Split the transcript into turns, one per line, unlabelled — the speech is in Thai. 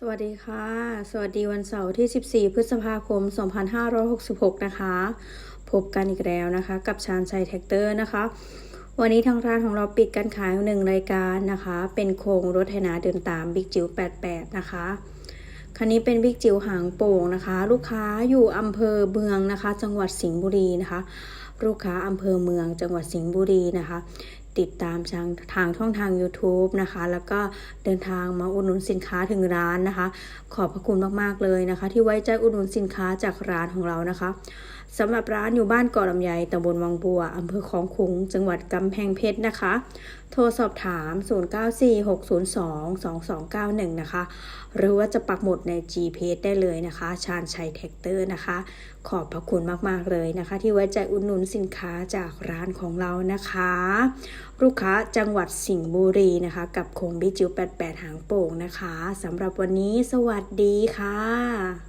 สวัสดีค่ะ สวัสดีวันเสาร์ที่ 14 พฤษภาคม 2566 นะคะ พบกันอีกแล้วนะคะ กับชาญชัยแท็กเตอร์นะคะ วันนี้ทางร้านของเราปิดการขายหนึ่งรายการนะคะ เป็นโครงรถไถนาเดินตามบิ๊กจิ๋ว88 นะคะ คันนี้เป็นบิ๊กจิ๋วหางโป่งนะคะ ลูกค้าอยู่อำเภอเมืองนะคะ จังหวัดสิงห์บุรีนะคะ ลูกค้าอำเภอเมืองจังหวัดสิงห์บุรีนะคะ ติดตามทางทางช่องทาง YouTube นะคะ แล้วก็เดินทางมาอุดหนุนสินค้าถึงร้านนะคะ ขอบพระคุณมากๆเลยนะคะ ที่ไว้ใจอุดหนุนสินค้าจากร้านของเรานะคะสำหรับร้านอยู่บ้านเกาะลำไยตำบลวังบัวอำเภอคลองขุง จังหวัดกำแพงเพชรนะคะ โทรสอบถาม 0946022291 นะคะ หรือว่าจะปักหมุดใน GPS ได้เลยนะคะ ชาญชัยแท็กเตอร์นะคะ ขอบพระคุณมาก ๆ เลยนะคะ ที่ไว้ใจอุดหนุนสินค้าจากร้านของเรานะคะลูกค้าจังหวัดสิงห์บุรีนะคะ กับโคงบิจิว88 หางโป่งนะคะสำหรับวันนี้สวัสดีค่ะ